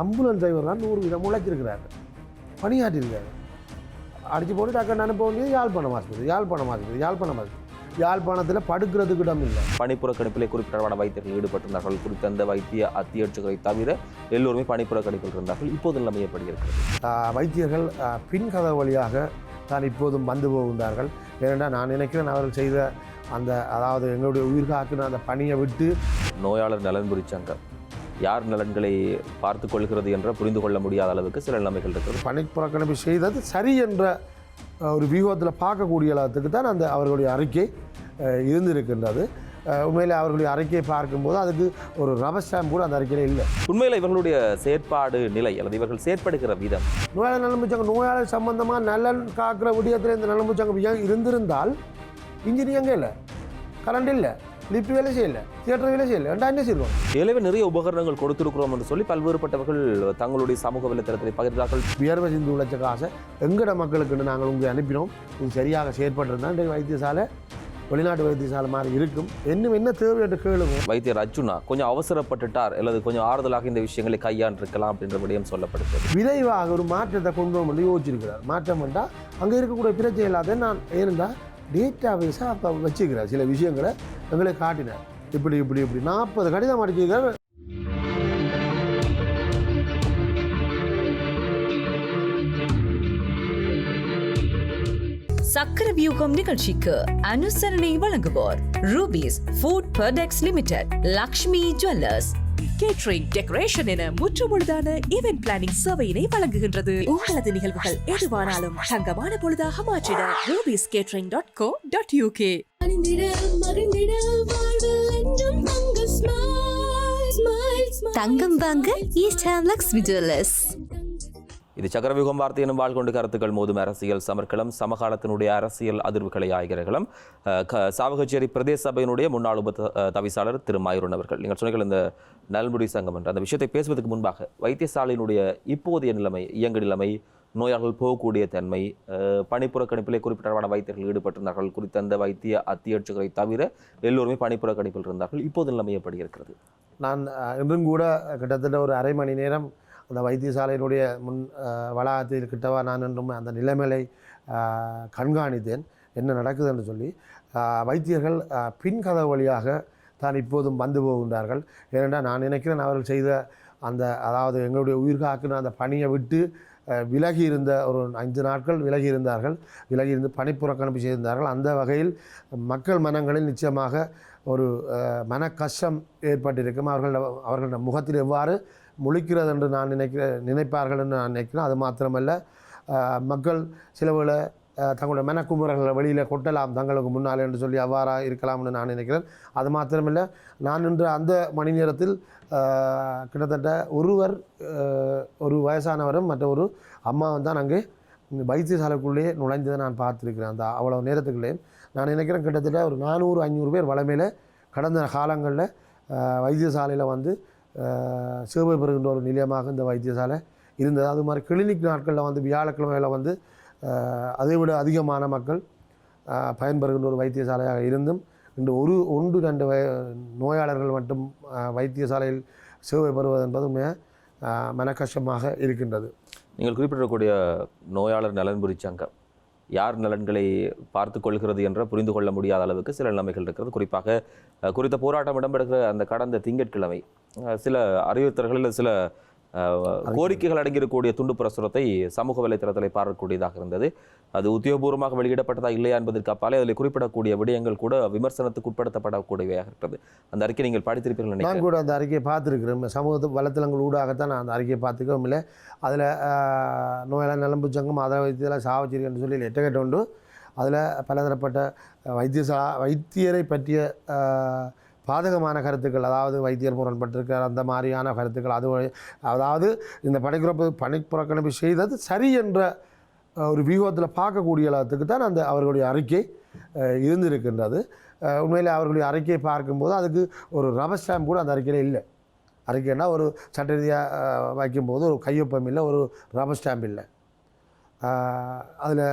Ambulance driver தான் நூறு வீதம் உழைச்சிருக்கிறாரு. பணியாற்றிருக்காரு அடித்து போட்டு டக்குன்னு அனுப்ப வேண்டியது யாழ்ப்பாணம் ஆஸ்பத்திரி யாழ்ப்பாணம் ஆஸ்பத்திரி யாழ்ப்பாணம் ஆஸ்பத்திரி. யாழ்ப்பாணத்தில் படுக்கிறதுக்கு இடம் இல்லை. பணிப்புறக்கணிப்பிலே குறிப்பிட்ட வைத்தியர்கள் ஈடுபட்டிருந்தார்கள். குறித்த அந்த வைத்திய அத்தியட்சகரை தவிர எல்லோருமே பணிப்புறக்கணிப்பில் இருந்தார்கள். இப்போது நிலைமை எப்படி இருக்கிறது? வைத்தியர்கள் ஆஹ் பின்கதவு வழியாக தான் இப்போதும் வந்து போகின்றார்கள். ஏனென்றால் நான் நினைக்கிறேன் அவர்கள் செய்த அந்த அதாவது எங்களுடைய உயிர் காக்கின அந்த பணியை விட்டு நோயாளர் நலன்புரி சங்கம் யார் நலன்களை பார்த்து கொள்கிறது என்ற புரிந்து கொள்ள முடியாத அளவுக்கு சில நிலைமைகள் இருக்கிறது. பணி புறக்கணிப்பு செய்தது சரி என்ற ஒரு வியூகத்தில் பார்க்கக்கூடிய அளவுக்கு தான் அந்த அவர்களுடைய அறிக்கை இருந்திருக்கின்றது. உண்மையில் அவர்களுடைய அறிக்கையை பார்க்கும்போது அதுக்கு ஒரு ரபர் ஸ்டாம்ப் கூட அந்த அறிக்கையில் இல்லை. உண்மையில் இவர்களுடைய செயற்பாடு நிலை அல்லது இவர்கள் செயற்படுகிற விதம். நோயாளர் நலம்புச்சங்கம் நோயாளர் சம்பந்தமாக நலன் காக்கிற விடயத்தில் இந்த நலம்புச்சங்கம் இருந்திருந்தால் இன்ஜினியர் எங்கே இல்லை? கரண்ட் இல்லை. லிஃப்ட் வேலை செய்யலை தியேட்டர் வேலை செய்யலை ரெண்டா என்ன செய்வோம். ஏலவே நிறைய உபகரணங்கள் கொடுத்திருக்கிறோம் என்று சொல்லி பல்வேறுபட்டவர்கள் தங்களுடைய சமூக வலைத்தளத்தில் பகிர்ந்தார்கள். வியர்வை சிந்து உழைச்ச காசை எங்கட மக்களுக்குன்னு நாங்கள் உங்களை அனுப்பினோம். இது சரியாக செயற்பட்டிருந்தால் இன்றைக்கு வைத்தியசாலை வெளிநாட்டு வைத்தியசாலை மாதிரி இருக்கும். இன்னும் என்ன தேவை என்று கேளுங்க. வைத்தியர் அர்ஜுனா கொஞ்சம் அவசரப்பட்டுட்டார் அல்லது கொஞ்சம் ஆறுதலாக இந்த விஷயங்களை கையாண்டிருக்கலாம் அப்படின்ற விடயம் சொல்லப்படுகிறது. விரைவாக ஒரு மாற்றத்தை கொண்டு வரும் என்று யோசிச்சிருக்கிறார். மாற்றம் என்றால் அங்கே இருக்கக்கூடிய பிரச்சனை இல்லாத நான் ஏனென்றால் டேட்டா பேஸாக அப்போ வச்சுக்கிறார். சில விஷயங்களை எங்களை காட்டினார். இப்படி இப்படி இப்படி. நாற்பது கடிதம் அடிச்சிருக்கார். சக்கர வியூகம் நிகழ்ச்சிக்கு அனுசரணை வழங்குவோர் Rubys food products limited Lakshmi jewellers. Catering decoration என முற்றுமுழுதான ஈவென்ட் பிளானிங் சேவையினை வழங்குகின்றது. உங்களது நிகழ்வுகள் எதுவானாலும் தங்கமான பொழுதாக மாற்றிட Rubys catering dot co dot UK மறைந்திட மறைந்திட வாழ்வில் என்றும் தங்க இது சக்கரவியூகம் வார்த்தை எனும் வாழ்கொண்டு கருத்துக்கள் மோதும் அரசியல் சமர்க்களம் சமகாலத்தினுடைய அரசியல் அதிர்வுகளை ஆய்கிறகளும் க- சாவகச்சேரி பிரதேச சபையினுடைய முன்னாள் உப தவிசாளர் திரு மாயூரன் அவர்கள். நீங்கள் சொன்னீர்கள் இந்த நல்முடி சங்கம் என்ற அந்த விஷயத்தை பேசுவதற்கு முன்பாக வைத்தியசாலையினுடைய இப்போதைய நிலைமை இயங்கு நிலைமை நோயாளர்கள் போகக்கூடிய தன்மை பணிப்புறக்கணிப்பிலே குறிப்பிட்ட வைத்தியர்கள் ஈடுபட்டிருந்தார்கள். குறித்த அந்த வைத்திய அத்தியட்சிகளை தவிர எல்லோருமே பணிப்புறக்கணிப்பில் இருந்தார்கள். இப்போது நிலைமை எப்படி இருக்கிறது? நான் இன்றும் கூட கிட்டத்தட்ட ஒரு அரை மணி நேரம் அந்த வைத்தியசாலையினுடைய முன் வளாகத்தில் கிட்டவா நான் என்றும் அந்த நிலைமையை கண்காணித்தேன். என்ன நடக்குதுன்னு சொல்லி வைத்தியர்கள் பின் பின்கதவு வழியாக தான் இப்போதும் வந்து போகின்றார்கள். ஏனென்றால் நான் நினைக்கிறேன் அவர்கள் செய்த அந்த அதாவது எங்களுடைய உயிர் காக்கின அந்த பணியை விட்டு விலகி இருந்த ஒரு அஞ்சு நாட்கள் விலகி இருந்தார்கள் விலகி இருந்து பணிப்புறக்கணிப்பு செய்திருந்தார்கள். அந்த வகையில் மக்கள் மனங்களில் நிச்சயமாக ஒரு அஹ், மன கஷ்டம் ஏற்பட்டிருக்கும். அவர்கள் அவர்களோட முகத்தில் எவ்வாறு முழிக்கிறது என்று நான் நினைக்கிற நினைப்பார்கள் என்று நான் நினைக்கிறேன். அது மாத்திரமல்ல மக்கள் சிலவில் தங்களுடைய மனக்குமுறல்களை வெளியில் கொட்டலாம் தங்களுக்கு முன்னால் என்று சொல்லி அவ்வாறாக இருக்கலாம்னு நான் நினைக்கிறேன். அது மாத்திரமல்ல நான் நின்ற அந்த மணி நேரத்தில் கிட்டத்தட்ட ஒருவர் ஒரு வயசானவரும் மற்ற ஒரு அம்மாவும் தான் அங்கே வைத்தியசாலைக்குள்ளேயே நுழைந்ததை நான் பார்த்துருக்கிறேன். அந்த அவ்வளோ நேரத்துக்குள்ளே. நான் நினைக்கிறேன் கிட்டத்தட்ட ஒரு நானூறு ஐநூறு பேர் வளமையில் கடந்த காலங்களில் வைத்தியசாலையில் வந்து சேவை பெறுகின்ற ஒரு நிலையமாக இந்த வைத்தியசாலை இருந்தது. அது மாதிரி கிளினிக் நாட்களில் வந்து வியாழக்கிழமையில் வந்து அதை விட அதிகமான மக்கள் பயன்பெறுகின்ற ஒரு வைத்தியசாலையாக இருந்தும் இன்று ஒரு ஒன்று ரெண்டு வய நோயாளர்கள் மட்டும் வைத்தியசாலையில் சேவை பெறுவது என்பது மிக மனக்கஷ்டமாக இருக்கின்றது. நீங்கள் குறிப்பிடக்கூடிய நோயாளர் நலன்புரி சங்கம் யார் நலன்களை பார்த்து கொள்கிறது என்ற புரிந்து கொள்ள முடியாத அளவுக்கு சில நிலைமைகள் இருக்கிறது. குறிப்பாக குறித்த போராட்டம் இடம்பெறுகிற அந்த கடந்த திங்கட்கிழமை சில அறிவுறுத்தல்களில் சில கோரிக்கைகள் அடங்கியிருக்கக்கூடிய துண்டு பிரசுரத்தை சமூக வலைத்தளத்தில் பார்க்கக்கூடியதாக இருந்தது. அது உத்தியோகபூர்வமாக வெளியிடப்பட்டதா இல்லையா என்பதற்கு அப்பாலே அதில் குறிப்பிடக்கூடிய விடயங்கள் கூட விமர்சனத்துக்கு உட்படுத்தப்படக்கூடியவையாக இருக்கிறது அந்த அறிக்கை நீங்கள் படித்திருப்பீர்கள் நான் கூட அந்த அறிக்கையை பார்த்துருக்கிறேன். சமூக வலைத்தளங்கள் ஊடாகத்தான் நான் அந்த அறிக்கையை பார்த்துக்கவும் இல்லை அதில் நோயாளர் நலம்பு சங்கம் அதை வைத்தியெல்லாம் சாவச்சிருக்கேன்னு சொல்லி லெட்டர் கேட்டு உண்டு. அதில் பலதரப்பட்ட வைத்தியசா வைத்தியரை பற்றிய பாதகமான கருத்துக்கள் அதாவது வைத்தியர் முரண்பட்டிருக்கார் அந்த மாதிரியான கருத்துக்கள் அது அதாவது இந்த பணிக்குறப்பு பணிப்புறக்கணிப்பு செய்தது சரி என்ற ஒரு வியூகத்தில் பார்க்கக்கூடிய அளவுக்கு தான் அந்த அவர்களுடைய அறிக்கை இருந்திருக்கின்றது. உண்மையில் அவர்களுடைய அறிக்கையை பார்க்கும்போது அதுக்கு ஒரு ரபர் ஸ்டாம்ப் கூட அந்த அறிக்கையில் இல்லை. அறிக்கைன்னா ஒரு சட்ட ரீதியாக வைக்கும்போது ஒரு கையொப்பம் இல்லை ஒரு ரபர் ஸ்டாம்ப் இல்லை. அதில்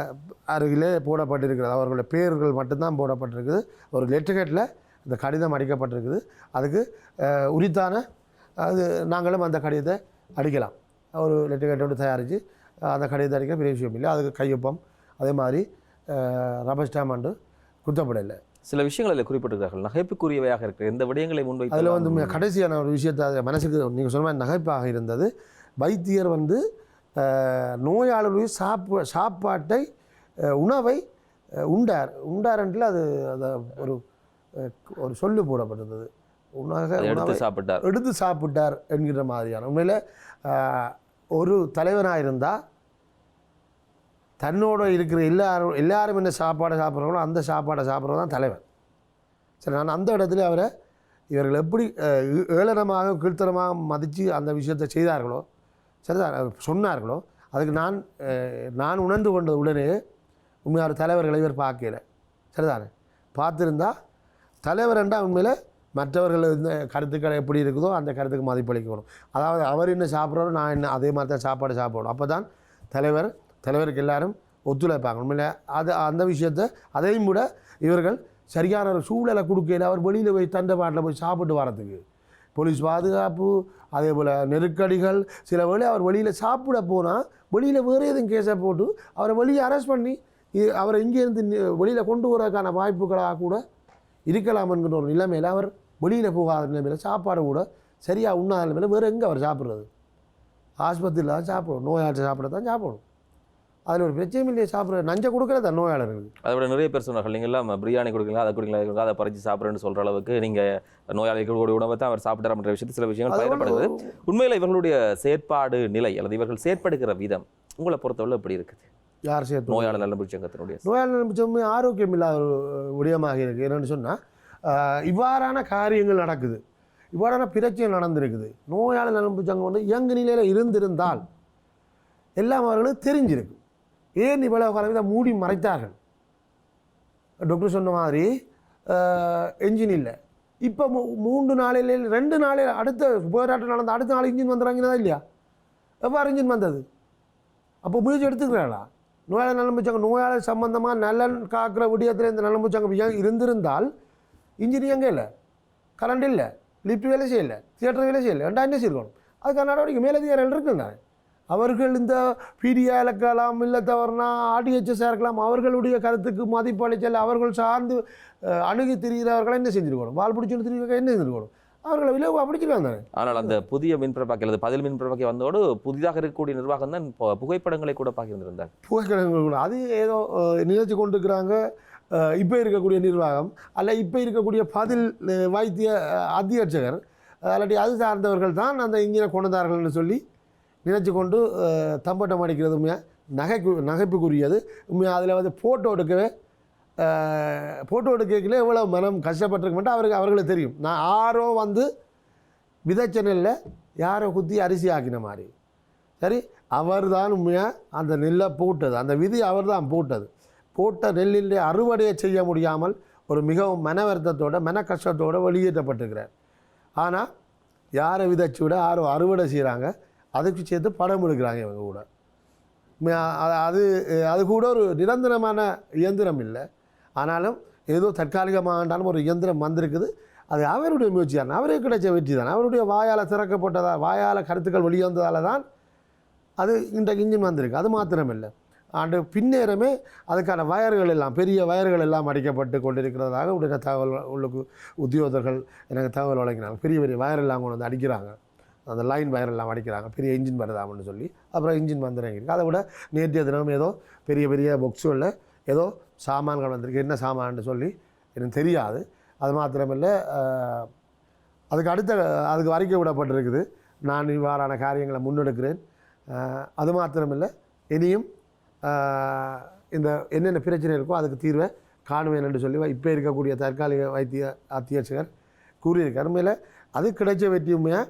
அருகிலே போடப்பட்டிருக்கிறது. அவர்களுடைய பேர்கள் மட்டும்தான் போடப்பட்டிருக்குது. ஒரு லெட்டர்கேட்டில் இந்த கடிதம் அடிக்கப்பட்டிருக்குது. அதுக்கு உரித்தான அது நாங்களும் அந்த கடிதத்தை அடிக்கலாம். ஒரு லெட்டர் கேட்டோடு தயாரித்து அந்த கடிதத்தை அடிக்க பெரிய விஷயம் இல்லை. அதுக்கு கையொப்பம் அதே மாதிரி ரப்பர் ஸ்டாம்ப் அண்டு குத்தப்படலை. சில விஷயங்கள் அதில் குறிப்பிட்டிருக்கிறார்கள். நகைப்புக்குரியவையாக இருக்கிற எந்த விடயங்களை முன்வைத்து அதில் வந்து கடைசியான ஒரு விஷயத்தை அது மனசுக்கு நீங்கள் சொன்ன மாதிரி நகைப்பாக இருந்தது. வைத்தியர் வந்து நோயாளருடைய சாப்பு சாப்பாட்டை உணவை அஹ், உண்டார். உண்டார்ன்ட்டு அது அந்த ஒரு ஒரு சொல்லு போடப்பட்டிருந்தது. உணவ அதை எடுத்து சாப்பிட்டார். எடுத்து சாப்பிட்டார் என்கிற மாதிரியான. உண்மையில் ஒரு தலைவனாக இருந்தால் தன்னோட இருக்கிற எல்லாரும் எல்லாரும் என்ன சாப்பாடை சாப்பிட்றாங்களோ அந்த சாப்பாடை சாப்பிட்றது தான் தலைவன். சரி நான் அந்த இடத்துல அவரை இவர்கள் எப்படி ஏளனமாக கீழ்த்தனமாக மதித்து அந்த விஷயத்தை செய்தார்களோ சரிதான் சொன்னார்களோ அதுக்கு நான் நான் உணர்ந்து கொண்ட உடனே உண்மையான தலைவர்களை இவர் பார்க்கல. சரிதானே? பார்த்துருந்தா தலைவர் என்றால் உண்மையில் மற்றவர்கள் இந்த கருத்துக்கள் எப்படி இருக்குதோ அந்த கருத்துக்கு மதிப்பளிக்கணும் அதாவது அவர் என்ன சாப்பிட்றாரோ நான் என்ன அதே மாதிரி தான் சாப்பாடு சாப்பிடணும். அப்போ தான் தலைவர் தலைவருக்கு எல்லாரும் ஒத்துழைப்பாங்க. உண்மையில் அது அந்த விஷயத்தை அதையும் கூட இவர்கள் சரியான ஒரு சூழலை கொடுக்கல அவர் வெளியில் போய் தண்டை பாட்டில் போய் சாப்பிட்டு வரதுக்கு போலீஸ் பாதுகாப்பு அதே போல் நெருக்கடிகள் சில வேளை அவர் வெளியில் சாப்பிட போனால் வெளியில் வேறு எதுவும் கேஸை போட்டு அவரை வெளியே அரெஸ்ட் பண்ணி இ- அவரை இங்கேருந்து வெளியில் கொண்டு வரதுக்கான வாய்ப்புகளாக கூட இருக்கலாம் என்கிற ஒரு நிலைமையில் அவர் வெளியில் போகாத நிலைமையில் சாப்பாடு கூட சரியாக உண்ணாத நிலைமையில் வேறு எங்கே அவர் சாப்பிட்றது? ஆஸ்பத்திரியில் தான் சாப்பிடணும் நோயாளி சாப்பிட தான் சாப்பிடணும். அதில் ஒரு பிரச்சனையும் இல்லையே சாப்பிட்றது நஞ்சை கொடுக்கறது தான் நோயாளர்களுக்கு. அதை விட நிறைய பேர் சொன்னார்கள் நீங்கள் எல்லாம் பிரியாணி கொடுக்கலாம் அதை கொடுக்கலாம் அதை பறித்து சாப்பிட்றேன்னு சொல்கிற அளவுக்கு நீங்கள் நோயாளிகளுடைய உணவை தான் அவர் சாப்பிட்றாருன்ற விஷயத்தில் சில விஷயங்கள் ஒண்ணும் உண்மையில் இவர்களுடைய செயற்பாடு நிலை அல்லது இவர்கள் செயற்படுகிற விதம் உங்களை பொறுத்தவரை எப்படி இருக்குது? யார் சேர்த்து நோயாளர் நலன்புரி சங்கத்தினுடைய நோயாளி நம்பிச்சோமே ஆரோக்கியம் இல்லாத ஒரு விடயமாக இருக்குது என்னென்னு சொன்னால் இவ்வாறான காரியங்கள் நடக்குது. இவ்வாறான பிரச்சனை நடந்திருக்குது. நோயாளி நலம்பு சங்கம் வந்து இயங்கு நிலையில் இருந்திருந்தால் எல்லாம் அவர்களுக்கு தெரிஞ்சிருக்கு ஏன் இவ்வளவு காலம் இதை மூடி மறைத்தார்கள்? டாக்டர் சொன்ன மாதிரி என்ஜின் இல்லை. இப்போ மூன்று நாளையில ரெண்டு நாளையில் அடுத்த போராட்டம் நடந்த அடுத்த நாள் இன்ஜின் வந்துடுறாங்கன்னா இல்லையா? எவ்வாறு இன்ஜின் வந்தது? அப்போ முயற்சி எடுத்துக்கிறாளா நோயாளி நலம்புச்சங்கம் நோயாளி சம்பந்தமாக நலன் காக்கிற விடியத்தில் இந்த நலம்புச்சங்கம் இருந்திருந்தால் இன்ஜினியர் எங்கே இல்லை? கரண்ட் இல்லை லிஃப்ட் வேலை செய்யலை தியேட்டர் வேலை செய்யலை ரெண்டா என்ன செய்யணும் அதுக்கான நடவடிக்கை மேலதிகாரிகள் இருக்குதுங்க அவர்கள் இந்த பிடிஆ இருக்கலாம் இல்லை தவறுனா ஆர்டிஹெச்எஸ்ஸாக இருக்கலாம் அவர்களுடைய கருத்துக்கு மதிப்பு அளித்தல் அவர்கள் சார்ந்து அணுகி திரிகிறவர்களை என்ன செஞ்சுருக்கணும்? வால் பிடிச்சுன்னு திரிகிறவர்கள் என்ன செஞ்சுருக்கணும்? அவர்களை விளைவு பிடிச்சிருக்காங்க தானே? ஆனால் அந்த புதிய மின்பிரபாக்கி அல்லது பதில் மின்பிரபாக்கி வந்தோடு புதிதாக இருக்கக்கூடிய நிர்வாகம் தான் புகைப்படங்களை கூட பார்க்கிருந்திருந்தார் புகைக்கிழங்குகள் அது ஏதோ நிகழ்ச்சி கொண்டிருக்கிறாங்க. இப்போ இருக்கக்கூடிய நிர்வாகம் அல்ல இப்போ இருக்கக்கூடிய பதில் வைத்திய அத்தியட்சகர். அல்லாட்டி அது சார்ந்தவர்கள் தான் அந்த இன்ஜினை கொண்டார்கள்னு சொல்லி நினைச்சு கொண்டு தம்பட்டம் அடிக்கிறது உண்மையாக நகைக்கு நகைப்புக்குரியது. உண்மையாக அதில் வந்து ஃபோட்டோ எடுக்கவே ஃபோட்டோ எடுக்கல எவ்வளோ மனம் கஷ்டப்பட்டிருக்க மாட்டோம் அவருக்கு அவர்களுக்கு தெரியும். நான் ஆரோ வந்து விதைச்சனில் யாரோ குத்தி அரிசி ஆக்கின மாதிரி. சரி அவர் தான் உண்மையாக அந்த நெல்லை போட்டது. அந்த விதி அவர் தான் போட்டது. போட்ட நெல்லிலே அறுவடையை செய்ய முடியாமல் ஒரு மிகவும் மன வருத்தத்தோட மன கஷ்டத்தோடு வெளியேற்றப்பட்டிருக்கிறார். ஆனால் யாரை விதைச்சி விட யாரோ அறுவடை செய்கிறாங்க அதுக்கு சேர்த்து படம் எடுக்கிறாங்க இவங்க கூட. அது அது கூட ஒரு நிரந்தரமான இயந்திரம் இல்லை. ஆனாலும் ஏதோ தற்காலிகமாகண்டாலும் ஒரு இயந்திரம் வந்திருக்குது. அது அவருடைய முயற்சி தான் அவருக்கு கிடைச்ச வெற்றி தான் அவருடைய வாயால் திறக்கப்பட்டதால் வாயால் கருத்துக்கள் வெளிவந்ததால் தான் அது இன்றைக்கு இன்ஜின் வந்திருக்கு. அது மாத்திரமில்லை. ஆண்டு பின்னேறமே அதுக்கான வயர்கள் எல்லாம் பெரிய வயர்கள் எல்லாம் அடிக்கப்பட்டு கொண்டிருக்கிறதாக உடனே தகவல் உள்ளுக்கு உத்தியோகர்கள் எனக்கு தகவல் வழங்கினாங்க. பெரிய பெரிய வயர் எல்லாம் கொண்டு வந்து அடிக்கிறாங்க. அந்த லைன் வயர் எல்லாம் அடிக்கிறாங்க. பெரிய இன்ஜின் வருதாமன்னு சொல்லி. அப்புறம் இன்ஜின் வந்துடுறாங்க அதை விட நேற்றைய தினம் ஏதோ பெரிய பெரிய பொக்ஸுகளில் ஏதோ சாமான்கள் வந்திருக்கு என்ன சாமான்னு சொல்லி எனக்கு தெரியாது. அது மாத்திரமில்லை அதுக்கு அடுத்த அதுக்கு வரைக்கும் விடப்பட்டிருக்குது. நான் இவ்வாறான காரியங்களை முன்னெடுக்கிறேன். அது மாத்திரமில்லை இனியும் இந்த என்னென்ன பிரச்சனை இருக்கோ அதுக்கு தீர்வை காணுவேன் என்று சொல்லி இப்போ இருக்கக்கூடிய தற்காலிக வைத்திய அத்தியட்சகர் கூறியிருக்கார். உண்மையில் அது கிடைச்ச வெற்றியுமையாக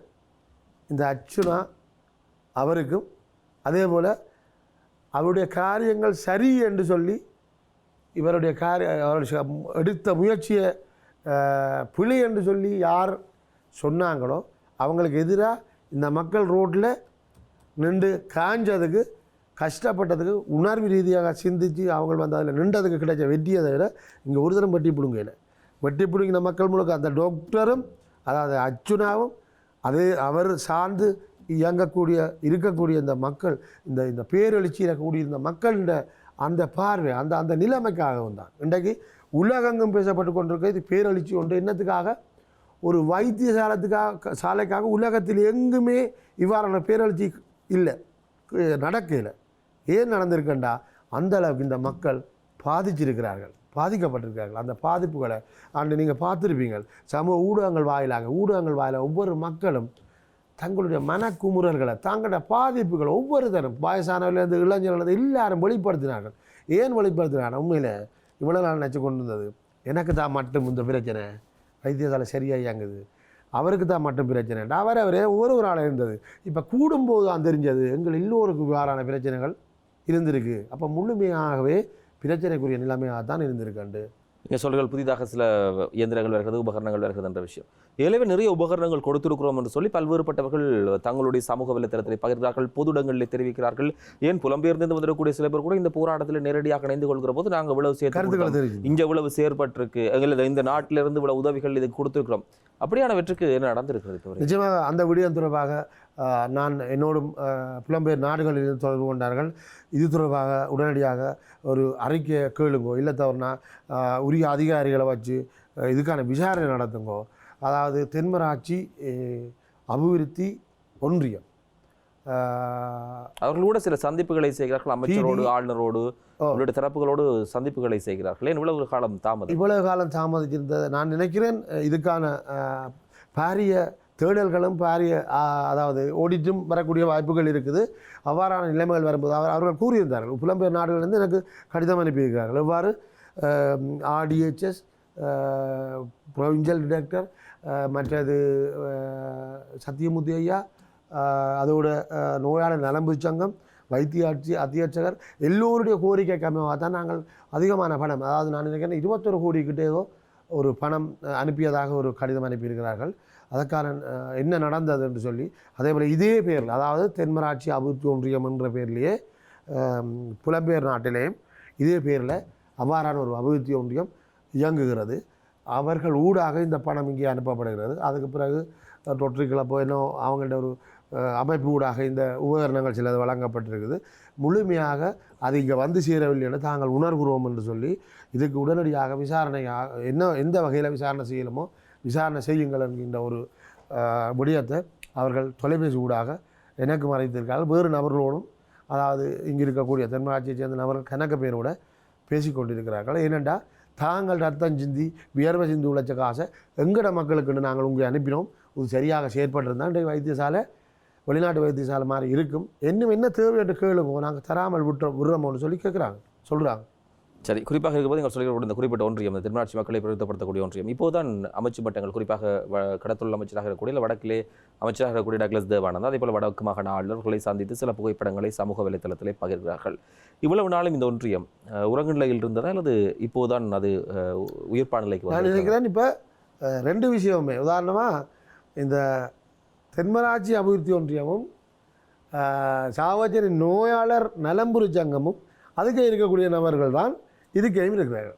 இந்த அச்சுனா அவருக்கும் அதே போல் அவருடைய காரியங்கள் சரி என்று சொல்லி இவருடைய காரிய அவருடைய எடுத்த முயற்சியை புலி பிழை என்று சொல்லி யார் சொன்னாங்களோ அவங்களுக்கு எதிராக இந்த மக்கள் ரோட்டில் நின்று காஞ்சதுக்கு கஷ்டப்பட்டதுக்கு உணர்வு ரீதியாக சிந்தித்து அவங்க வந்து அதில் நின்றதுக்கு கிடைச்ச வெற்றியை தவிர இங்கே ஒரு தரம் வெட்டி பிடுங்கல. வெட்டி பிடுங்கின மக்கள் முழுக்க அந்த டாக்டரும் அதாவது அர்ச்சுனாவும் அது அவர் சார்ந்து இயங்கக்கூடிய இருக்கக்கூடிய இந்த மக்கள் இந்த இந்த பேரெழுச்சியில் கூடியிருந்த மக்களிட அந்த பார்வை அந்த அந்த நிலைமைக்காகவும் தான் இன்றைக்கு உலகெங்கும் பேசப்பட்டு கொண்டிருக்க இது பேரழிச்சி ஒன்று. என்னத்துக்காக? ஒரு வைத்தியசாலத்துக்காக சாலைக்காக உலகத்தில் எங்குமே இவ்வாறான பேரழிச்சி இல்லை. நடக்கலை ஏன் நடந்திருக்கண்டா? அந்த அளவுக்கு இந்த மக்கள் பாதிச்சிருக்கிறார்கள். பாதிக்கப்பட்டிருக்கிறார்கள். அந்த பாதிப்புகளை அன்று நீங்கள் பார்த்துருப்பீங்க சமூக ஊடகங்கள் வாயிலாக ஊடகங்கள் வாயிலாக ஒவ்வொரு மக்களும் தங்களுடைய மனக்குமுறல்களை தங்களுடைய பாதிப்புகளை ஒவ்வொரு தரம் வயசானவர்லேருந்து இளைஞர்களது எல்லாரும் வெளிப்படுத்தினார்கள். ஏன் வெளிப்படுத்தினார்கள்? உண்மையில் இவ்வளோ நாள் நினச்சி கொண்டு இருந்தது. எனக்கு தான் மட்டும் இந்த பிரச்சனை. வைத்தியசாலை சரியாக இயங்குது அவருக்கு தான் மட்டும் பிரச்சனை. அவர் அவரே ஒரு ஒரு ஆளாக இருந்தது. இப்போ கூடும்போது தான் தெரிஞ்சது எங்கள் எல்லோருக்கும் இவ்வாறான பிரச்சனைகள் இருந்திருக்கு. அப்போ முழுமையாகவே பிரச்சனைக்குரிய நிலைமையாக தான் இருந்திருக்கண்டு நீங்கள் சொல்றீர்கள் புதிதாக சில இயந்திரங்கள் வருகிறது உபகரணங்கள் வருகிறது என்ற விஷயம். ஏற்கனவே நிறைய உபகரணங்கள் கொடுத்திருக்கிறோம் என்று சொல்லி பல்வேறுபட்டவர்கள் தங்களுடைய சமூக வலைத்தளத்தில் பகிர்கிறார்கள் பொது இடங்களில் தெரிவிக்கிறார்கள். ஏன் புலம்பெயர்ந்து வந்திருக்கக்கூடிய சில பேர் கூட இந்த போராட்டத்தில் நேரடியாக இணைந்து கொள்கிற போது நாங்கள் இவ்வளவு சேர்த்து இங்க இவ்வளவு செயற்பட்டிருக்கு எங்களை இந்த நாட்டிலிருந்து இவ்வளவு உதவிகள் இதுக்கு கொடுத்திருக்கிறோம். அப்படியானவற்றுக்கு என்ன நடந்திருக்கிறது? நிச்சயமாக அந்த விடயம் தொடர்பாக நான் என்னோடும் புலம்பெயர் நாடுகளில் தொடர்பு கொண்டார்கள். இது தொடர்பாக உடனடியாக ஒரு அறிக்கையை கேளுங்கோ இல்லை தவறுனா உரிய அதிகாரிகளை வச்சு இதுக்கான விசாரணை நடத்துங்கோ. அதாவது தென்மராட்சி அபிவிருத்தி ஒன்றியம். ஆஹ், அவர்களோட சில சந்திப்புகளை செய்கிறார்கள். அமைச்சரோடு. ஆளுநரோடு. அவருடைய தரப்புகளோடு சந்திப்புகளை செய்கிறார்கள். ஏன் இவ்வளவு காலம் தாமதம்? இவ்வளவு காலம் தாமதிச்சிருந்தது. நான் நினைக்கிறேன் இதுக்கான பாரிய தேடல்களும் பாரிய அதாவது ஓடிட்டும் வரக்கூடிய வாய்ப்புகள் இருக்குது. அவ்வாறான நிலைமைகள் வரும்போது அவர் அவர்கள் கூறியிருந்தார்கள். புலம்பெயர் நாடுகளிலிருந்து எனக்கு கடிதம் அனுப்பியிருக்கிறார்கள். எவ்வாறு ஆர்டிஹெச்எஸ் ப்ரொவின்சியல் டிரெக்டர் மற்றது சத்தியமூர்த்தி ஐயா அதோட நோயாளர் நலம்பு சங்கம் வைத்திய ஆட்சி அத்தியட்சகர் எல்லோருடைய கோரிக்கை கம்மியாக தான் நாங்கள் அதிகமான பணம் அதாவது நான் நினைக்கிறேன் இருபத்தொரு கோடி ஒரு பணம் அனுப்பியதாக ஒரு கடிதம் அனுப்பியிருக்கிறார்கள். அதற்கான என்ன நடந்தது என்று சொல்லி அதே போல் இதே பேரில் அதாவது தென்மராட்சி அபிவிருத்தி ஒன்றியம் என்ற பேர்லேயே புலம்பெயர் நாட்டிலேயும் இதே பேரில் அவ்வாறான ஒரு அபிவிருத்தி ஒன்றியம் இயங்குகிறது. அவர்கள் ஊடாக இந்த பணம் இங்கே அனுப்பப்படுகிறது. அதுக்கு பிறகு ரொட்டரி கிளப்போ இன்னும் அவங்கள்ட்ட ஒரு அமைப்பு ஊடாக இந்த உபகரணங்கள் சிலது வழங்கப்பட்டிருக்குது. முழுமையாக அது இங்கே வந்து சேரவில்லை என தாங்கள் உணர்கிறோம் என்று சொல்லி இதுக்கு உடனடியாக விசாரணை என்ன எந்த வகையில் விசாரணை செய்யணுமோ விசாரணை செய்யுங்கள் என்கின்ற ஒரு முடியத்தை விடயத்தை அவர்கள் தொலைபேசி ஊடாக எனக்கு மறைத்திருக்கார்கள் வேறு நபர்களோடும் அதாவது இங்கே இருக்கக்கூடிய தென்மராட்சியை சேர்ந்த நபர்கள் கணக்க பேரோட பேசிக் கொண்டிருக்கிறார்கள். தாங்கள் ரத்தம் சிந்தி வியர்வை சிந்தி உழைச்ச காசை எங்கட மக்களுக்குன்னு நாங்கள் உங்களை அனுப்பினோம். இது சரியாக செயற்பட்டிருந்தால் இன்றைய வைத்தியசாலை வெளிநாட்டு வைத்தியசாலை மாதிரி இருக்கும். இன்னும் என்ன தேவை என்று கேளுங்க நாங்கள் தராமல் விட்டுறோம் விடுறோமோன்னு சொல்லி கேட்குறாங்க சொல்கிறாங்க சரி குறிப்பாக இருக்கும்போது நீங்கள் சொல்லிக்கூடிய இந்த குறிப்பிட்ட ஒன்றியம் இந்த திருநாட்சி மக்களை பிரதிநிதிப்படுத்தக்கூடிய ஒன்றியம் இப்போதான் அமைச்சு மட்டங்கள் குறிப்பாக கடத்தொழில் அமைச்சராக இருக்கக்கூடிய இல்லை வடக்கிலே அமைச்சராக இருக்கக்கூடிய டக்ளஸ் தேவானந்த் அதே போல வடக்கு மாகாண ஆளுநர்களை சந்தித்து சில புகைப்படங்களை சமூக வலைத்தளத்திலே பகிர்கிறார்கள் இவ்வளவு நாளும் இந்த ஒன்றியம் உறங்கு நிலையில் இருந்ததா அல்லது இப்போதான் அது உயிர்ப்பான நிலைக்கு நான்? நினைக்கிறேன் இப்போ ரெண்டு விஷயமுமே உதாரணமாக இந்த தென்மராட்சி அபிவிருத்தி ஒன்றியமும் சாவச்சேரி நோயாளர் நலம்புரி சங்கமும் அதுக்கு இருக்கக்கூடிய நபர்கள் தான் இதுக்கையும் இருக்கிறார்கள்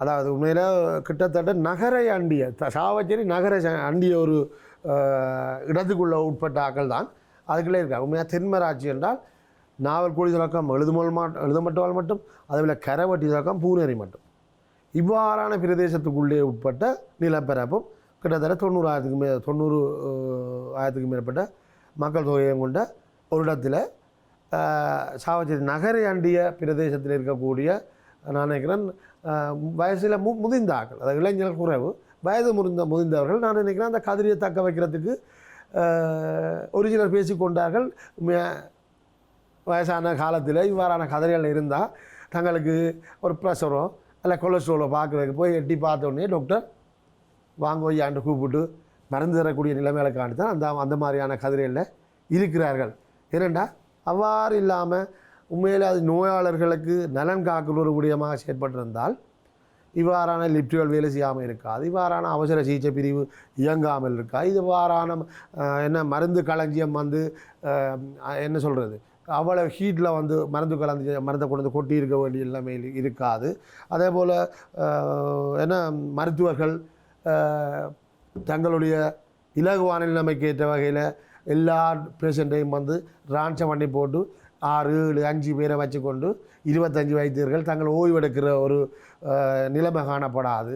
அதாவது உண்மையில் கிட்டத்தட்ட நகரை அண்டிய த- சாவச்சேரி நகரை ச- அண்டிய ஒரு இடத்துக்குள்ளே இடத்துக்குள்ள உட்பட்ட ஆக்கள் தான். அதுக்குள்ளே இருக்காங்க. உண்மையாக தென்மராட்சி என்றால் நாவல் கூலி தொடக்கம் எழுதுமல் மாட் எழுதமட்டவால் மட்டும் அதுபோல் கரவட்டி தொடக்கம் பூனேரி மட்டும். இவ்வாறான பிரதேசத்துக்குள்ளே உட்பட்ட நிலப்பரப்பும் கிட்டத்தட்ட தொண்ணூறாயிரத்துக்கு மே தொண்ணூறு ஆயிரத்துக்கு மேற்பட்ட மக்கள் தொகையை கொண்ட ஒரு இடத்துல அஹ், நகரை அண்டிய பிரதேசத்தில் இருக்கக்கூடிய நான் நினைக்கிறேன் வயசில் மு முதிந்தார்கள் அதாவது இளைஞர்கள் குறைவு வயது முதிர்ந்த முதிர்ந்தவர்கள் நான் நினைக்கிறேன் அந்த கதிரியை தக்க வைக்கிறதுக்கு ஒரிஜினல் பேசிக்கொண்டார்கள். வயசான காலத்தில் இவ்வாறான கதிரைகள் இருந்தால் தங்களுக்கு ஒரு ப்ரெஷரோ இல்லை கொலஸ்ட்ராலோ பார்க்குறதுக்கு போய் எட்டி பார்த்தோடனே டாக்டர் வாங்க ஐயாண்டு கூப்பிட்டு மருந்து தரக்கூடிய நிலைமையில காண்டி தான் அந்த அந்த மாதிரியான கதிரைகளில் இருக்கிறார்கள். ஏனெண்டா அவ்வாறு இல்லாமல் உண்மையில் அது நோயாளர்களுக்கு நலன் காக்கிற ஒரு விடயமாக செயற்பட்டிருந்தால் இவ்வாறான லிப்டுகள் வேலை செய்யாமல் இருக்காது. இவ்வாறான அவசர சிகிச்சை பிரிவு இயங்காமல் இருக்கா இவ்வாறான என்ன மருந்து களஞ்சியம் வந்து என்ன சொல்கிறது அவ்வளோ ஹீட்டில் வந்து மருந்து கலந்து மருந்தை கொண்டு வந்து கொட்டி இருக்க வேண்டிய நிலைமை இருக்காது. அதே போல் என்ன மருத்துவர்கள் தங்களுடைய இலகுவான நிலைமைக்கு ஏற்ற வகையில் எல்லா பேஷண்ட்டையும் வந்து ரான்சம் பண்ணி போட்டு ஆறு ஏழு அஞ்சு பேரை வச்சுக்கொண்டு இருபத்தஞ்சு வைத்தியர்கள் தங்கள் ஓய்வெடுக்கிற ஒரு நிலைமை காணப்படாது.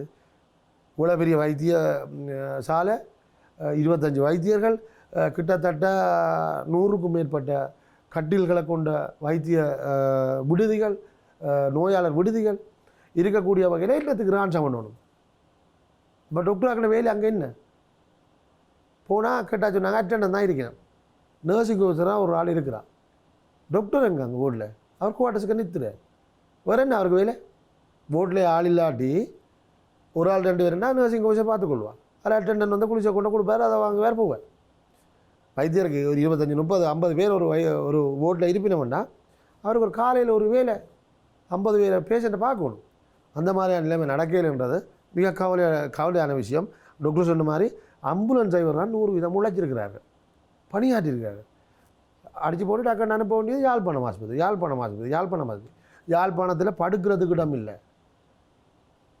இவ்வளோ பெரிய வைத்திய சாலை இருபத்தஞ்சு வைத்தியர்கள் கிட்டத்தட்ட நூறுக்கும் மேற்பட்ட கட்டில்களை கொண்ட வைத்திய விடுதிகள் நோயாளர் விடுதிகள் இருக்கக்கூடிய வகையில் இல்லத்துக்கு ரான்சம் பண்ணணும். பட் டாக்டர் வேலை அங்கே என்ன? போனால் கேட்டால் சொன்னாங்க அட்டெண்டன் தான் இருக்கிறேன். நர்சிங் ஆஃபீஸராக ஒரு ஆள் இருக்கிறான். டாக்டர் எங்கே அங்கே ஓட்டில் அவர் குவார்ட்டர்ஸுக்கு நிறுத்துறார். வேற என்ன அவருக்கு வேலை? போட்டில் ஆள் இல்லாட்டி ஒரு ஆள் ரெண்டு பேருன்னா நர்சிங் ஆஃபீஸை பார்த்துக்கொள்வான். அதில் அட்டெண்டன் வந்து குளிச்ச கொண்டு கொடுப்பாரு அதை வாங்க வேறு போவார். வைத்தியருக்கு ஒரு இருபத்தஞ்சி முப்பது ஐம்பது பேர் ஒரு வை ஒரு ஓட்டில் இருப்பினோம்னா அவருக்கு ஒரு காலையில் ஒரு வேலை ஐம்பது பேர் பேஷண்ட்டை பார்க்கணும். அந்த மாதிரியான நிலைமை நடக்கலைன்றது மிக கவலை கவலையான விஷயம். டாக்டர் சொன்ன மாதிரி அம்புலன்ஸ் டிரைவர்லாம் நூறு விதம் உழைச்சிருக்கிறாரு. பணியாற்றிருக்காரு அடித்து போட்டு டக்குன்னு அனுப்ப வேண்டியது யாழ்ப்பாணம் ஆஸ்பத்திரி யாழ்ப்பாணம் ஆஸ்பத்திரி யாழ்ப்பாணம் ஆஸ்பத்திரி. யாழ்ப்பாணத்தில் படுக்கிறதுக்கு இடம் இல்லை.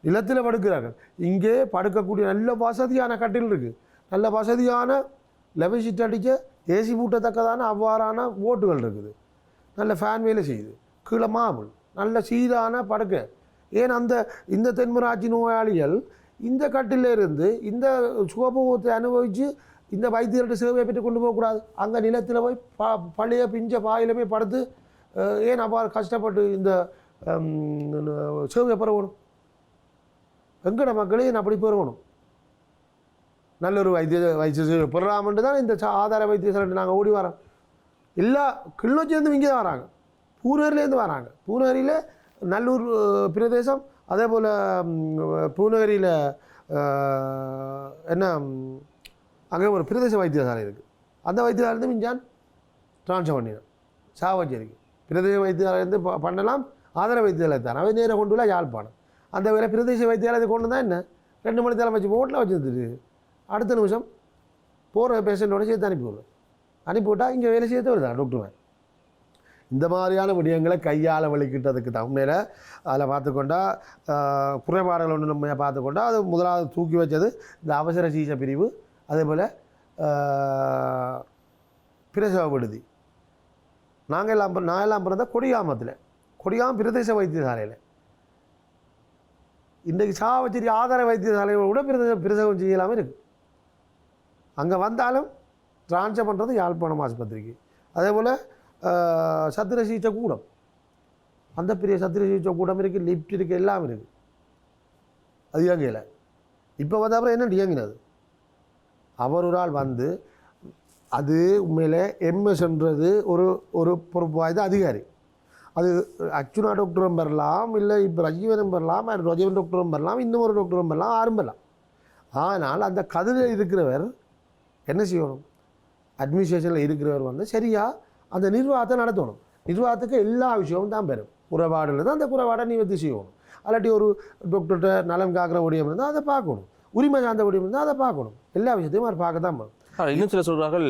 நிலத்தில் படுக்கிறார்கள். இங்கே படுக்கக்கூடிய நல்ல வசதியான கட்டில் இருக்குது நல்ல வசதியான லெவல் ஷீட் அடிக்க ஏசி பூட்டத்தக்கதான அவ்வாறான ஓட்டுகள் இருக்குது. நல்ல ஃபேன் வேலை செய்யுது. கீழே நல்ல சீரான படுக்கை. ஏன் அந்த இந்த தென்மராட்சி நோயாளிகள் இந்த கட்டிலிருந்து இந்த சுகபோகத்தை அனுபவித்து இந்த வைத்தியர்கிட்ட சேவையை பெற்று கொண்டு போகக்கூடாது. அங்கே நிலத்தில் போய் ப பழைய பிஞ்ச பாயில போய் படுத்து ஏன் அவ்வாறு கஷ்டப்பட்டு இந்த சேவையை பெறணும்? எங்கட மக்களே அப்படி பெறணும்? நல்ல ஒரு வைத்திய வைத்திய சேவை பெறலாமன்ட்டு தான் இந்த சா- ஆதார வைத்தியசாலை நாங்கள் ஓடி வரோம் எல்லா கிள்ளோச்சிலேருந்து இங்கே தான் வராங்க. பூனேரிலேருந்து வராங்க. பூனேரியில் நல்லூர் பிரதேசம் அதே போல் பூநகரியில் என்ன அங்கே ஒரு பிரதேச வைத்தியசாலை இருக்குது அந்த வைத்தியசாலையிலேருந்து மிஞ்சான் ட்ரான்ஸ்ஃபர் பண்ணிடும் சாவச்சேரிக்கு பிரதேச வைத்தியாலயத்து ப- பண்ணலாம். ஆதர வைத்தியாலயம் தான். அவை நேராக கொண்டு போய் யாழ்ப்பாணம். அந்த வேலை பிரதேச வைத்தியாலயத்தை கொண்டு தான் என்ன? ரெண்டு மணி தேரம் வச்சு ஓட்டில் வச்சுருந்துட்டு அடுத்த நிமிஷம் போகிற பேஷண்ட்டோட சேர்த்து அனுப்பி விடுவேன் அனுப்பிவிட்டா இங்கே வேலை செய்ய வருதா டாக்டர் இந்த மாதிரியான விடயங்களை கையால் வலிக்கிட்டதுக்கு தகுமையில் அதில் பார்த்துக்கொண்டா குறைபாடுகள் ஒன்று நம்ம பார்த்துக்கொண்டா அது முதலாவது தூக்கி வச்சது இந்த அவசர சிகிச்சை பிரிவு அதே போல் பிரசவ விடுதி. நாங்கள் எல்லாம் நான் எல்லாம் பிறந்த கொடியாமத்தில் கொடியாம் பிரதேச வைத்தியசாலையில். இன்றைக்கு சாவச்சேரி ஆதார வைத்தியசாலையில் கூட பிரதேச பிரசவம் செய்யலாமல் இருக்குது அங்கே வந்தாலும் டிரான்ஸ்ஃபர் பண்ணுறது யாழ்ப்பாணம் ஆஸ்பத்திரிக்கு. அதே போல் சத்திர சிகிச்சை கூடம். அந்த பெரிய சத்திர சிகிச்சை கூடம் இருக்குது லிஃப்ட் இருக்குது எல்லாம் இருக்குது அது இயங்கையில் இப்போ வந்து அப்புறம் என்ன இயங்கினது அவர் ஒரு ஆள் வந்து அது உண்மையில் எம்எஸ்ன்றது ஒரு ஒரு பொறுப்பு வாய்ந்த அதிகாரி. அது அர்ச்சுனா டாக்டரும் பெறலாம் இல்லை இப்போ ரஜீவனும் பெறலாம் ரஜீவன் டாக்டரும் பெறலாம் இன்னும் ஒரு டாக்டரும் பெறலாம் யாரும் பெறலாம் ஆனால் அந்த கதிரில் இருக்கிறவர் என்ன செய்யணும்? அட்மினிஸ்ட்ரேஷனில் இருக்கிறவர் வந்து சரியாக அந்த நிர்வாகத்தை நடத்தணும். நிர்வாகத்துக்கு எல்லா விஷயமும் தான் பெறும். குறைபாடுல இருந்தால் அந்த குறைபாடை நிவர்த்தி செய்யணும். அல்லாட்டி ஒரு டாக்டர்கிட்ட நலம் காக்கிற விடயம் இருந்தால் அதை பார்க்கணும். உரிமை சார்ந்த விடயம் இருந்தால் அதை பார்க்கணும். எல்லா விஷயத்தையும் அவர் பார்க்க தான் ஆனால் இன்னும் சில சொல்கிறார்கள்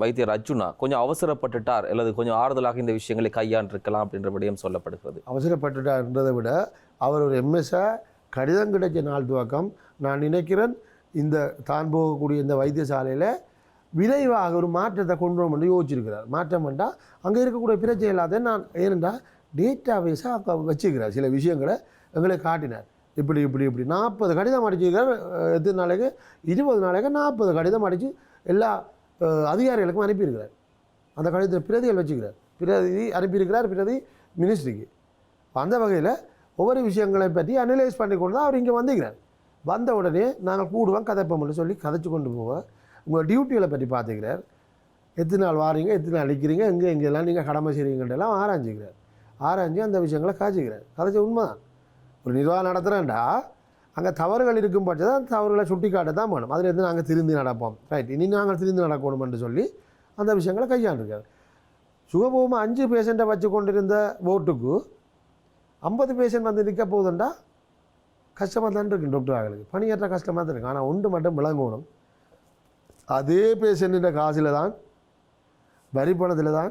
வைத்தியர் அர்ஜுனா கொஞ்சம் அவசரப்பட்டுட்டார் அல்லது கொஞ்சம் ஆறுதலாக இந்த விஷயங்களை கையாண்டிருக்கலாம் அப்படின்ற விடயம் சொல்லப்படுகிறது. அவசரப்பட்டுட்டார்ன்றதை விட அவர் ஒரு எம்எஸ்ஸை கடிதம் கிடைச்ச நாள் துவக்கம் நான் நினைக்கிறேன் இந்த தான் போகக்கூடிய இந்த வைத்தியசாலையில் விரைவாக ஒரு மாற்றத்தை கொண்டு வரும் என்று யோசிச்சிருக்கிறார். மாற்றம் வேண்டாம் அங்கே இருக்கக்கூடிய பிரச்சனை இல்லாத நான் ஏனென்றால் டேட்டாபேஸாக வச்சுக்கிறார். சில விஷயங்களை எங்களை காட்டினார். இப்படி இப்படி இப்படி. நாற்பது கடிதம் அடிச்சிருக்கிறார். எத்தனை நாளைக்கு? இருபது நாளைக்கு நாற்பது கடிதம் அடித்து எல்லா அதிகாரிகளுக்கும் அனுப்பியிருக்கிறார். அந்த கடிதத்தை பிரதிகள் வச்சுக்கிறார். பிரதி அனுப்பியிருக்கிறார் பிரதி மினிஸ்ட்ரிக்கு அந்த வகையில் ஒவ்வொரு விஷயங்களை பற்றி அனலைஸ் பண்ணி கொண்டு தான் அவர் இங்கே வந்துக்கிறார் வந்த உடனே நாங்கள் கூடுவோம் கதைப்போம்னு சொல்லி கதைச்சு கொண்டு போவோம் உங்கள் டியூட்டிகளை பற்றி பார்த்துக்கிறார். எத்தனை நாள் வாரீங்க எத்தனை நாள் அடிக்கிறீங்க எங்கே எங்கெல்லாம் நீங்கள் கடமை செய்கிறீங்கன்றெல்லாம் ஆராய்ஞ்சிக்கிறார். ஆராய்ஞ்சு அந்த விஷயங்களை காய்ச்சிக்கிறார் கதைச்ச உண்மைதான். ஒரு நிர்வாகம் நடத்துகிறேன்டா அங்கே தவறுகள் இருக்கும் பட்சம் அந்த தவறுகளை சுட்டி காட்ட தான் வேணும். அதில் இருந்து நாங்கள் திருந்தி நடப்போம். ரைட் இனி நாங்கள் திருந்தி நடக்கணும்னு சொல்லி அந்த விஷயங்களை கையாண்டிருக்காரு. சுகபோகமாக அஞ்சு பேஷண்ட்டை வச்சு கொண்டிருந்த ஓட்டுக்கு ஐம்பது பேஷண்ட் வந்து நிற்க போகுதுண்டா? கஷ்டமாக தான் இருக்கு டாக்டர் ஆகளுக்கு பணியாற்ற கஷ்டமாக தான் இருக்குது ஆனால் ஒன்று மட்டும் விளங்கணும். அதே பேஷண்ட்டின் காசில் தான் வரி பணத்தில் தான்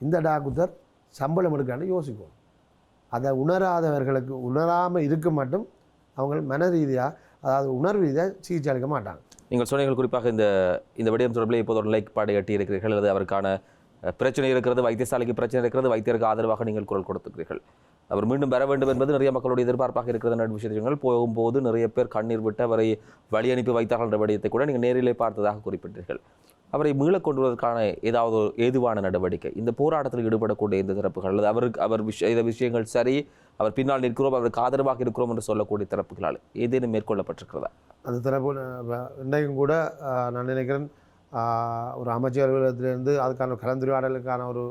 இந்த டாக்டர் சம்பளம் எடுக்கான்னு யோசிக்கணும் அதை உணராதவர்களுக்கு உணராமல் இருக்க மட்டும் அவங்க மன ரீதியாக அதாவது உணர்வு ரீதியாக சிகிச்சை அளிக்க மாட்டாங்க. நீங்கள் சொன்னீங்கள் குறிப்பாக இந்த இந்த விடயம் தொடர்பில் இப்போது ஒரு பாடு எட்டி இருக்கிறீர்கள் அல்லது அவருக்கான பிரச்சனை இருக்கிறது வைத்தியசாலைக்கு பிரச்சனை இருக்கிறது வைத்தியருக்கு ஆதரவாக நீங்கள் குரல் கொடுத்துக்கிறீர்கள் அவர் மீண்டும் வர வேண்டும் என்பது நிறைய மக்களுடைய எதிர்பார்ப்பாக இருக்கிறது என்ற விஷயங்கள் போகும்போது நிறைய பேர் கண்ணீர் விட்டு அவரை வழி அனுப்பி வைத்தார்கள் என்ற விடயத்தை கூட நீங்கள் நேரிலே பார்த்ததாக குறிப்பிட்டீர்கள். அவரை மீள கொண்டு வருவதற்கான ஏதாவது ஒரு ஏதுவான நடவடிக்கை இந்த போராட்டத்தில் ஈடுபடக்கூடிய இந்த தரப்புகள் அல்லது அவருக்கு அவர் விஷ இந்த விஷயங்கள் சரி அவர் பின்னால் நிற்கிறோம் அவருக்கு ஆதரவாக இருக்கிறோம் என்று சொல்லக்கூடிய தரப்புகளால் ஏதேனும் மேற்கொள்ளப்பட்டிருக்கிறதா? அந்த தரப்பு இன்றைக்கும் கூட நான் நினைக்கிறேன் ஒரு அமைச்சர் அலுவலகத்திலிருந்து அதுக்கான கலந்துரையாடலுக்கான ஒரு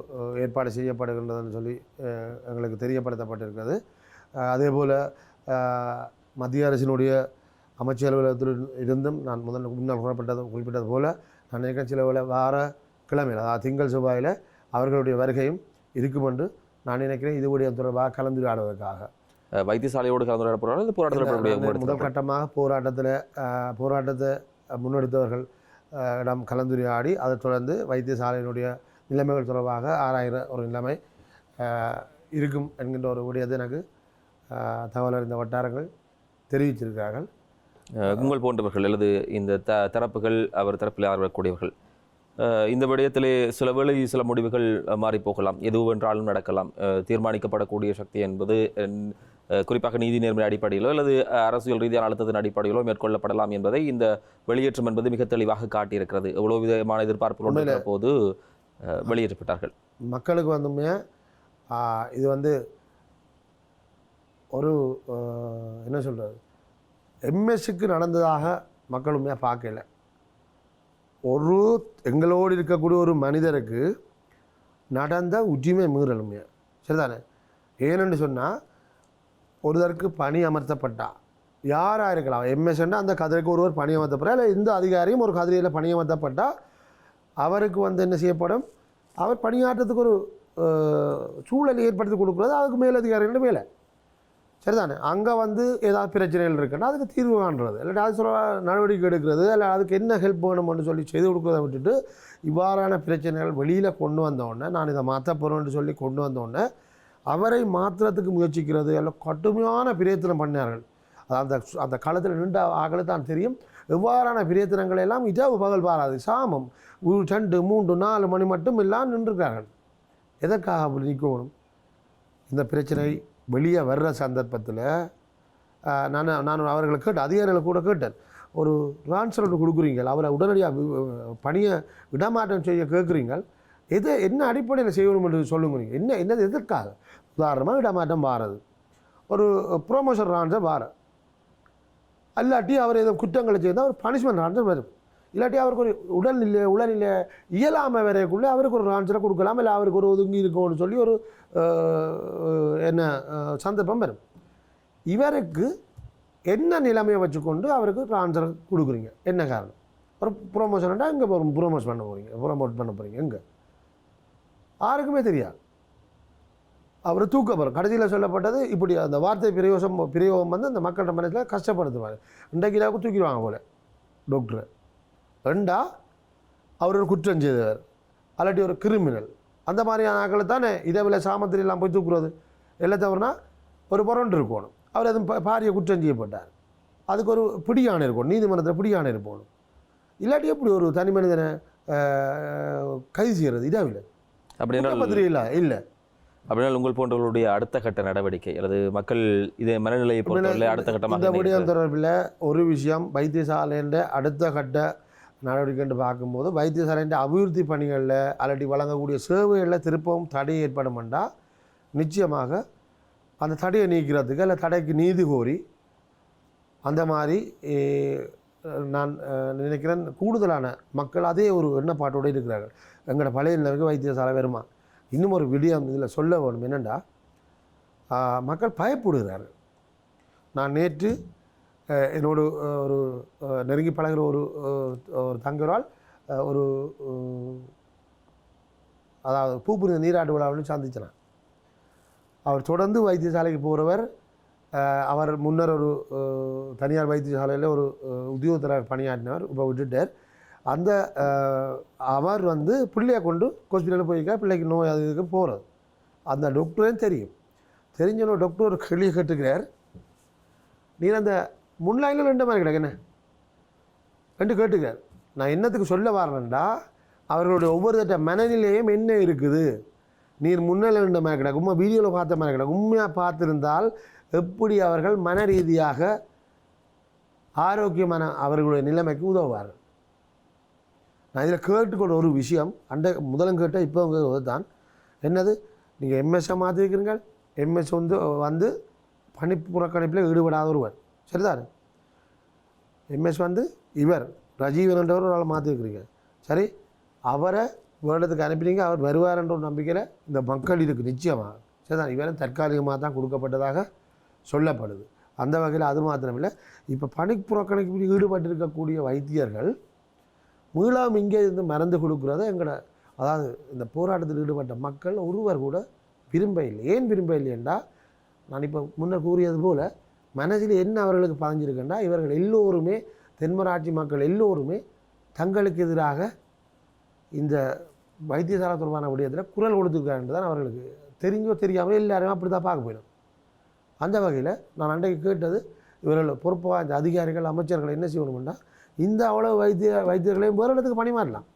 ஏற்பாடு செய்யப்படுகின்றதுன்னு சொல்லி எங்களுக்கு தெரியப்படுத்தப்பட்டிருக்கிறது. அதே போல் மத்திய அரசினுடைய அமைச்சர் அலுவலகத்தில் இருந்தும் நான் முதல்ல முன்னால் குறிப்பிட்டது குறிப்பிட்டது போல் நான் நினைக்கிறேன் சில வார கிழமையில் அதாவது திங்கள் செவ்வாயில் அவர்களுடைய வருகையும் இருக்கும் என்று நான் நினைக்கிறேன். இது விடயம் தொடர்பாக கலந்துரையாடுவதற்காக. வைத்தியசாலையோடு கலந்துரையாடப்படுறாங்க இந்த போராட்டத்தில் முதல் கட்டமாக போராட்டத்தில் போராட்டத்தை முன்னெடுத்தவர்கள் இடம் கலந்துரையாடி அதைத் தொடர்ந்து வைத்தியசாலையினுடைய நிலைமைகள் தொடர்பாக ஆராயிற ஒரு நிலைமை இருக்கும் என்கின்ற ஒரு உடையது எனக்கு தகவல் அறிந்த வட்டாரங்கள் தெரிவிச்சிருக்கிறார்கள் உங்கள் போன்றவர்கள் அல்லது இந்த த தரப்புகள் அவர் தரப்பில் ஆர்வக்கூடியவர்கள் இந்த விடயத்திலே சில வேளை சில முடிவுகள் அஹ், மாறிப் போகலாம் எதுவென்றாலும் நடக்கலாம். தீர்மானிக்கப்படக்கூடிய சக்தி என்பது குறிப்பாக நீதி நேர்மை அடிப்படையிலோ அல்லது அரசியல் ரீதியான அழுத்தத்தின் அடிப்படையிலோ மேற்கொள்ளப்படலாம் என்பதை இந்த வெளியேற்றம் என்பது மிக தெளிவாக காட்டியிருக்கிறது. எவ்வளவு விதமான எதிர்பார்ப்புகள் போது வெளியேற்றப்பட்டார்கள். மக்களுக்கு வந்துமே இது வந்து ஒரு என்ன சொல்கிறது எம்எஸ்க்கு நடந்ததாக மக்கள் உண்மையாக பார்க்கல. ஒரு எங்களோடு இருக்கக்கூடிய ஒரு மனிதருக்கு நடந்த உரிமை மீறலுமையா சரிதானே? ஏனென்று சொன்னால் ஒருதற்கு பணி அமர்த்தப்பட்டா. யாராக இருக்கலாம்? எம்எஸ்ன்னா அந்த கதிரைக்கு ஒருவர் பணி அமர்த்தப்படுறா இல்லை இந்த அதிகாரியும் ஒரு கதிரையில் பணி அமர்த்தப்பட்டால் அவருக்கு வந்து என்ன செய்யப்படும்? அவர் பணியாற்றத்துக்கு ஒரு சூழல் ஏற்படுத்தி கொடுக்குறது அதுக்கு மேலதிகாரிகளோட வேலை. சரிதானே? அங்கே வந்து ஏதாவது பிரச்சனைகள் இருக்குன்னா அதுக்கு தீர்வு காண்றது. இல்லாட்டி அது சொல்ல நடவடிக்கை எடுக்கிறது இல்லை அதுக்கு என்ன ஹெல்ப் வேணும்னு சொல்லி செய்து கொடுக்குறத விட்டுட்டு இவ்வாறான பிரச்சனைகள் வெளியில் கொண்டு வந்தோடனே நான் இதை மாற்ற போகிறேன்னு சொல்லி கொண்டு வந்தோடனே அவரை மாற்றுறதுக்கு முயற்சிக்கிறது எல்லாம் கடுமையான பிரயத்தனம் பண்ணார்கள். அது அந்த அந்த காலத்தில் நின்ற ஆகலை தான் தெரியும். எவ்வாறான பிரயத்தனங்கள் எல்லாம் இரவு பகல் பாராது சாமம் ஒரு ரெண்டு மூன்று நாலு மணி மட்டும் எல்லாம் நின்றுருக்கார்கள். எதற்காக அப்படி நிற்கணும்? இந்த பிரச்சனை வெளியே வர்ற சந்தர்ப்பத்தில் நான் நான் அவர்களை கேட்டேன் அதிகாரிகளை கூட கேட்டேன். ஒரு ட்ரான்ஸ்ஃபர் கொடுக்குறீங்க அவரை உடனடியாக பணியை விடமாற்றம் செய்ய கேட்குறீங்க எது என்ன அடிப்படையில் செய்யணும் என்று சொல்லுங்க நீங்கள் என்ன என்னது எதற்காக? உதாரணமாக இடமாற்றம் வாரது. ஒரு ப்ரோமோஷன் ரான்சர் வார இல்லாட்டி அவர் ஏதோ குற்றங்களை செய்தால் ஒரு பனிஷ்மெண்ட் ரான்சர் வரும். இல்லாட்டி அவருக்கு ஒரு உடல்நிலை உடல்நிலை இயலாமல் வரைக்குள்ளே அவருக்கு ஒரு ஆன்சரை கொடுக்கலாம் இல்லை அவருக்கு ஒரு ஒதுங்கி இருக்கும்னு சொல்லி ஒரு என்ன சந்தர்ப்பம் வரும். இவருக்கு என்ன நிலைமையை வச்சுக்கொண்டு அவருக்கு ஆன்சரை கொடுக்குறீங்க? என்ன காரணம்? ஒரு ப்ரொமோஷன்டா இங்கே ப்ரொமோட் பண்ண போகிறீங்க ப்ரொமோட் பண்ண போகிறீங்க எங்கே? யாருக்குமே தெரியாது. அவர் தூக்க கடைசியில் சொல்லப்பட்டது இப்படி அந்த வார்த்தை பிரயோசம் பிரயோகம் வந்து அந்த மக்கள்கிட்ட மனசில் கஷ்டப்படுத்துவார். இன்றைக்கு கிலோவுக்கு தூக்கிடுவாங்க போல. டாக்டரை ரெண்டா? அவர் ஒரு குற்றம் செய்தவர். அல்லாட்டி ஒரு கிரிமினல். அந்த மாதிரியான ஆட்களை தானே இதேவில் சாமத்திரிலாம் போய் தூக்குறது? எல்லாம் தவிரனா ஒரு புறண்டு இருக்கணும். அவர் அது பா- பாரிய குற்றம் செய்யப்பட்டார். அதுக்கு ஒரு பிடியாணை இருக்கணும். நீதிமன்றத்தில் பிடியாணை இருக்கணும். இல்லாட்டி எப்படி ஒரு தனி மனிதனை கைது செய்கிறது இதாவில் அப்படி என்றால் குற்றப்பத்திரிகை இல்லை இல்லை. அப்படினால் உங்கள் போன்றவர்களுடைய அடுத்த கட்ட நடவடிக்கை அல்லது மக்கள் இதே மனநிலையை பொறுத்தவரை அடுத்த இந்த கட்டமாக என்ன விடயம்? தொடர்பில் ஒரு விஷயம் வைத்தியசாலைன்ற அடுத்த கட்ட நடவடிக்கைன்னு பார்க்கும்போது வைத்தியசாலையின் அபிவிருத்தி பணிகளில் அல்லாட்டி வழங்கக்கூடிய சேவைகளில் திருப்பவும் தடை ஏற்படுமெண்டா நிச்சயமாக அந்த தடையை நீக்கிறதுக்கு அல்ல தடைக்கு நீதி கோரி அந்த மாதிரி நான் நினைக்கிறேன் கூடுதலான மக்கள் அதே ஒரு எண்ணப்பாட்டோடு இருக்கிறார்கள். எங்களோட பழைய நிலைமைக்கு வைத்தியசாலை வருமா? இன்னும் ஒரு விடியம் இதில் சொல்ல வேணும். என்னென்னா மக்கள் பயப்படுகிறார்கள். நான் நேற்று என்னோடு ஒரு நெருங்கி பழகுற ஒரு ஒரு தங்கரால் ஒரு அதாவது பூ புரிந்த நீராட்டு விழாவில் சந்திச்சினான் அவர் தொடர்ந்து வைத்தியசாலைக்கு போகிறவர் அவர் முன்னர் ஒரு தனியார் வைத்தியசாலையில் ஒரு உத்தியோகத்தராக பணியாற்றினவர் இப்போ விட்டுட்டார் அந்த அவர் வந்து பிள்ளையை கொண்டு ஹாஸ்பிட்டலில் போயிருக்கா பிள்ளைக்கு நோய் அது இதுக்கு போகிறது அந்த டாக்டரையும் தெரியும். தெரிஞ்சவன டாக்டர் ஒரு கேள்வி கேட்டுக்கிறார். நீ அந்த முன்லைனில் ரெண்டு மாதிரி கிடக்குண்ணே ரெண்டு கேட்டுக்கார் நான் என்னத்துக்கு சொல்ல வரேன்டா அவர்களுடைய ஒவ்வொருத்தட்ட மனநிலையும் என்ன இருக்குது? நீர் முன்னிலை நின்ற மாதிரி கிடக்கும் உண்மை வீடியோவில் பார்த்த மாதிரி கிடக்கும் உண்மையாக பார்த்துருந்தால் எப்படி அவர்கள் மன ரீதியாக ஆரோக்கியமான அவர்களுடைய நிலைமைக்கு உதவுவார்கள்? நான் இதில் கேட்டுக்கொண்ட ஒரு விஷயம் அண்ட முதலும் கேட்ட இப்போ தான். என்னது? நீங்கள் எம்எஸ்ஸை மாற்றிருக்கிறீங்க எம்எஸ் வந்து வந்து பணி புறக்கணிப்பில் ஈடுபடாத ஒருவர். சரிதான்? எம்எஸ் வந்து இவர் ரஜீவன்ன்றவர் ஒரு ஆள் மாற்றிருக்கிறீங்க சரி அவரை வேண்டத்துக்கு அனுப்பினீங்க அவர் வருவார்ன்ற ஒரு நம்பிக்கையில் இந்த மக்கள் இருக்குது நிச்சயமாக சரிதான்? இவரும் தற்காலிகமாக தான் கொடுக்கப்பட்டதாக சொல்லப்படுது. அந்த வகையில் அது மாத்திரமில்லை. இப்போ பணி புறக்கணிப்பில் ஈடுபட்டிருக்கக்கூடிய வைத்தியர்கள் மீளாம் இங்கே இருந்து மறந்து கொடுக்குறத எங்களோட அதாவது இந்த போராட்டத்தில் ஈடுபட்ட மக்கள் ஒருவர் கூட விரும்ப இல்லை ஏன் விரும்ப இல்லையென்றா நான் இப்போ முன்னர் கூறியது போல் மனசில் என்ன அவர்களுக்கு பதிஞ்சிருக்குன்னா இவர்கள் எல்லோருமே தென்மராட்சி மக்கள் எல்லோருமே தங்களுக்கு எதிராக இந்த வைத்தியசாலை தொடர்பான விடயத்தில் குரல் கொடுத்துருக்காருன்னு தான் அவர்களுக்கு தெரிஞ்சோ தெரியாமலோ எல்லாருமே அப்படி தான் பார்க்க போயிடும். அந்த வகையில் நான் அன்றைக்கு கேட்டது இவர்கள் பொறுப்பாக இந்த அதிகாரிகள் அமைச்சர்கள் என்ன செய்யணும்னா இந்த அவ்வளோ வைத்திய வைத்தியர்களையும் வேறு இடத்துக்கு பணி மாறலாம்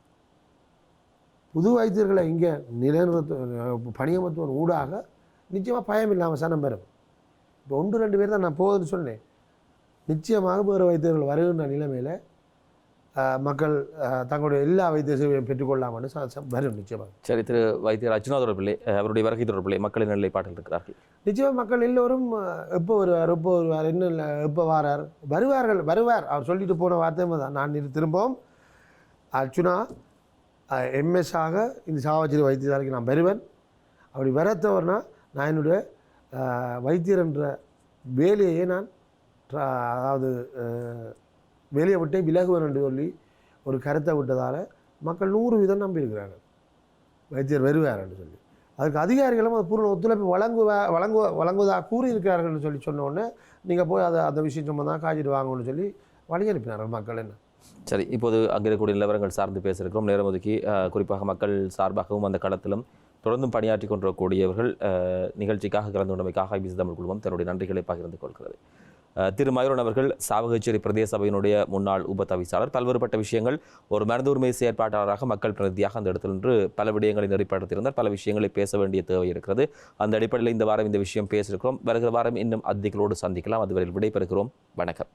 புது வைத்தியர்களை இங்கே நிலைநிறுத்த பணியமர்த்துவன் ஊடாக நிச்சயமாக பயம் இல்லாமல் சனம் பெறும். இப்போ ஒன்று ரெண்டு பேர் தான் நான் போகுதுன்னு சொன்னேன். நிச்சயமாக வேறு வைத்தியர்கள் வருகின்ற நிலைமையில் மக்கள் தங்களுடைய எல்லா வைத்திய சேவையும் பெற்றுக்கொள்ளாமன்னு வரும் நிச்சயமாக. சரி திரு வைத்தியர் அர்ஜுனா தொடர்பிலே அவருடைய வருகை தொடர்பிலே மக்களின் நிலைப்பாட்டில் இருக்கிறார்கள் நிச்சயமாக மக்கள் எல்லோரும் எப்போ வருவார் எப்போ வருவார் இல்லை எப்போ வாரார் வருவார்கள் வருவார். அவர் சொல்லிட்டு போன வார்த்தை தான் நான் இது திரும்பவும் அர்ச்சுனா எம்எஸ் ஆக இந்த சாவச்சேரி வைத்தியசாலைக்கு நான் வருவேன். அப்படி வரத்தவர்னா நான் என்னுடைய வைத்தியர் என்ற வேலையை நான் ட்ரா- அதாவது வேலையை விட்டே விலகுவேன் என்று சொல்லி ஒரு கருத்தை விட்டதால் மக்கள் நூறு வீதம் நம்பியிருக்கிறார்கள். வைத்தியர் வருவார் என்று சொல்லி. அதுக்கு அதிகாரிகளும் அது பூர்ண ஒத்துழைப்பு வழங்குவா வழங்கு வழங்குவதாக கூறியிருக்கிறார்கள்னு சொல்லி சொன்னோடனே நீங்கள் போய் அதை அந்த விஷயம் சம்மந்தமாக காய்ச்சிட்டு வாங்கணும்னு சொல்லி வழி அனுப்பினார்கள் மக்கள் என்ன? சரி இப்போது அங்கே இருக்கக்கூடிய நிலவரங்கள் சார்ந்து பேசியிருக்கிறோம். நேரம் ஒதுக்கி குறிப்பாக மக்கள் சார்பாகவும் அந்த களத்திலும் தொடர்ந்தும் பணியாற்றி கொண்டிருக்கக்கூடியவர்கள் அஹ், நிகழ்ச்சிக்காக கலந்து கொண்டமைக்காக ஐபிசி தமிழ் குழுமம் தன்னுடைய நன்றிகளை பகிர்ந்து கொள்கிறது. திரு மயூரன் அவர்கள் சாவகச்சேரி பிரதேச சபையினுடைய முன்னாள் உப தவிசாளர் பல்வேறுபட்ட விஷயங்கள் ஒரு மருந்துரிமை உரிமை செயற்பாட்டாளராக மக்கள் பிரதியாக அந்த இடத்தில் நின்று பல விடயங்களை நெறிப்படுத்தியிருந்தார் பல விஷயங்களை பேச வேண்டிய தேவை இருக்கிறது. அந்த அடிப்படையில் இந்த வாரம் இந்த விஷயம் பேசியிருக்கிறோம். வருகிற வாரம் இன்னும் அதிகளோடு சந்திக்கலாம். அதுவரையில் விடைபெறுகிறோம். வணக்கம்.